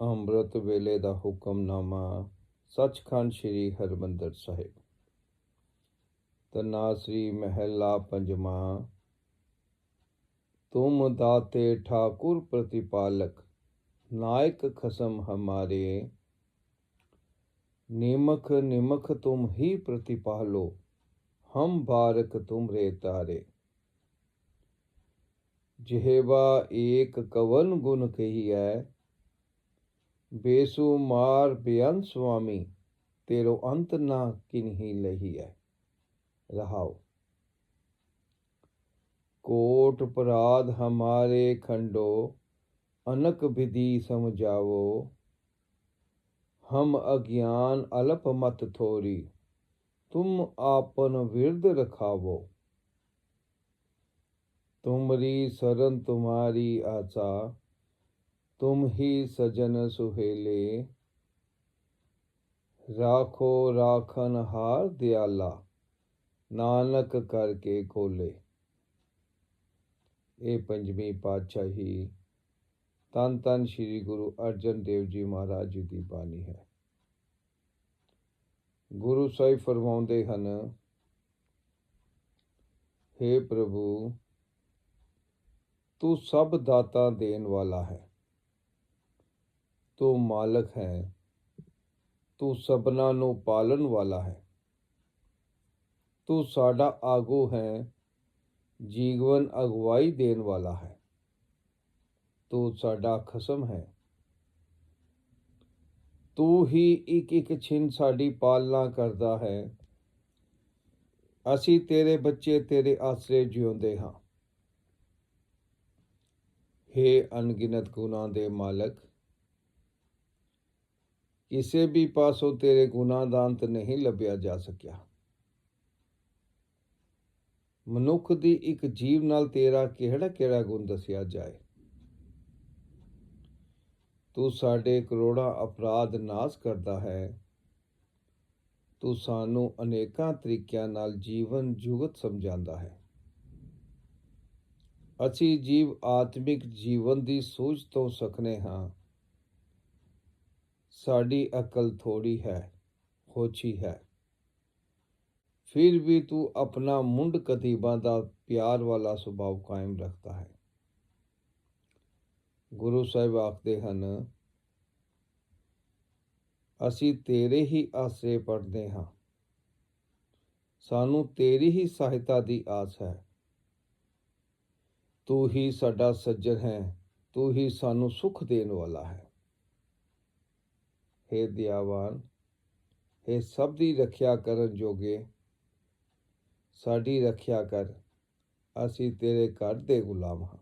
ਅੰਮ੍ਰਿਤ ਵੇਲੇ ਦਾ ਹੁਕਮਨਾਮਾ ਸੱਚਖੰਡ ਸ੍ਰੀ ਹਰਮੰਦਰ ਸਾਹਿਬ। ਤਨਾ ਸ੍ਰੀ ਮਹਿਲਾ ਪੰਜਵਾ ਤੁਮ ਦਾਤੇ ਠਾਕੁਰ ਪ੍ਰਤੀਪਾਲਕ, ਨਾਇਕ ਖਸਮ ਹਮਾਰੇ, ਨਿਮਖ ਨਿਮਖ ਤੁਮ ਹੀ ਪ੍ਰਤੀਪਾਲੋ, ਹਮ ਬਾਰਕ ਤੁਮ ਰੇ ਤਾਰੇ। ਜਿਹਵਾ ਏਕ ਕਵਨ ਗੁਣ ਕਹੀ ਹੈ ਬੇਸੁਮਾਰ ਬੇਅੰਤ ਸੁਆਮੀ, ਤੇਰੋ ਅੰਤ ਨਾ ਕਿਨਹੀ ਲਹੀ ਹੈ ਰਹਾਓ। ਕੋਟ ਅਪਰਾਧ ਹਮਾਰੇ ਖੰਡੋ, ਅਨਕ ਵਿਧੀ ਸਮਝਾਵੋ। ਹਮ ਅਗਿਆਨ ਅਲਪ ਮਤ ਥੋਰੀ, ਤੁਮ ਆਪਨ ਵਿਰਧ ਰਖਾਵੋ। ਤੁਮਰੀ ਸਰਨ ਤੁਮਾਰੀ ਆਸਾ तुम ही सजन सुहेले राखो राखन हार दयाला ਨਾਨਕ ਕਰਕੇ ਖੋਲੇ ਇਹ ਪੰਜਵੀਂ ਪਾਤਸ਼ਾਹੀ ਤਨ ਤਨ ਸ੍ਰੀ ਗੁਰੂ ਅਰਜਨ ਦੇਵ ਜੀ ਮਹਾਰਾਜ ਜੀ ਦੀ ਬਾਣੀ ਹੈ ਗੁਰੂ ਸਾਹਿਬ ਫਰਮਾਉਂਦੇ ਹਨ हे ਪ੍ਰਭੂ ਤੂੰ ਸਭ ਦਾਤਾ ਦੇਣ ਵਾਲਾ ਹੈ ਤੂੰ ਮਾਲਕ ਹੈ, ਤੂੰ ਸਭਨਾਂ ਨੂੰ ਪਾਲਣ ਵਾਲਾ ਹੈ। ਤੂੰ ਸਾਡਾ ਆਗੂ ਹੈ, ਜੀਵਨ ਅਗਵਾਈ ਦੇਣ ਵਾਲਾ ਹੈ। ਤੂੰ ਸਾਡਾ ਖਸਮ ਹੈ। ਤੂੰ ਹੀ ਇੱਕ ਇੱਕ ਛਿਨ ਸਾਡੀ ਪਾਲਣਾ ਕਰਦਾ ਹੈ। ਅਸੀਂ ਤੇਰੇ ਬੱਚੇ, ਤੇਰੇ ਆਸਰੇ ਜਿਉਂਦੇ ਹਾਂ। हे ਅਣਗਿਣਤ ਗੁਨਾਹ ਦੇ ਮਾਲਕ ਕਿਸੇ ਵੀ ਪਾਸੋਂ ਤੇਰੇ ਗੁਨਾਹ ਦਾ ਅੰਤ ਨਹੀਂ ਲੱਭਿਆ ਜਾ ਸਕਿਆ। ਮਨੁੱਖ ਦੀ ਇੱਕ ਜੀਵ ਨਾਲ ਤੇਰਾ ਕਿਹੜਾ ਕਿਹੜਾ ਗੁਣ ਦੱਸਿਆ ਜਾਏ? ਤੂੰ ਸਾਡੇ ਕਰੋੜਾਂ ਅਪਰਾਧ ਨਾਸ਼ ਕਰਦਾ ਹੈ। ਤੂੰ ਸਾਨੂੰ ਅਨੇਕਾਂ ਤਰੀਕਿਆਂ ਨਾਲ ਜੀਵਨ ਜੁਗਤ ਸਮਝਾਉਂਦਾ ਹੈ। ਅਸੀਂ ਜੀਵ ਆਤਮਿਕ ਜੀਵਨ ਦੀ ਸੂਝ ਤੋਂ ਸਕਨੇ ਹਾਂ। ਸਾਡੀ ਅਕਲ ਥੋੜੀ ਹੈ ਹੋਛੀ ਹੈ। ਫਿਰ ਵੀ ਤੂੰ ਆਪਣਾ ਮੁੰਡ ਕਤੀਬਾਂ ਦਾ ਪਿਆਰ ਵਾਲਾ ਸੁਭਾਅ ਕਾਇਮ ਰੱਖਦਾ ਹੈ। ਗੁਰੂ ਸਾਹਿਬ ਆਖਦੇ ਹਨ, ਅਸੀਂ ਤੇਰੇ ਹੀ ਆਸਰੇ ਪੜਦੇ ਹਾਂ। ਸਾਨੂੰ ਤੇਰੀ ਹੀ ਸਹਾਇਤਾ ਦੀ ਆਸ ਹੈ। ਤੂੰ ਹੀ ਸਾਡਾ ਸੱਜਣ ਹੈ, ਤੂੰ ਹੀ ਸਾਨੂੰ ਸੁਖ ਦੇਣ ਵਾਲਾ ਹੈ। हे ਦਿਆਵਾਨ हे ਸਭ ਦੀ ਰੱਖਿਆ ਕਰਨ ਜੋਗੇ, ਸਾਡੀ ਰੱਖਿਆ ਕਰ, ਅਸੀਂ ਤੇਰੇ ਘਰ ਦੇ ਗੁਲਾਮ ਹਾਂ।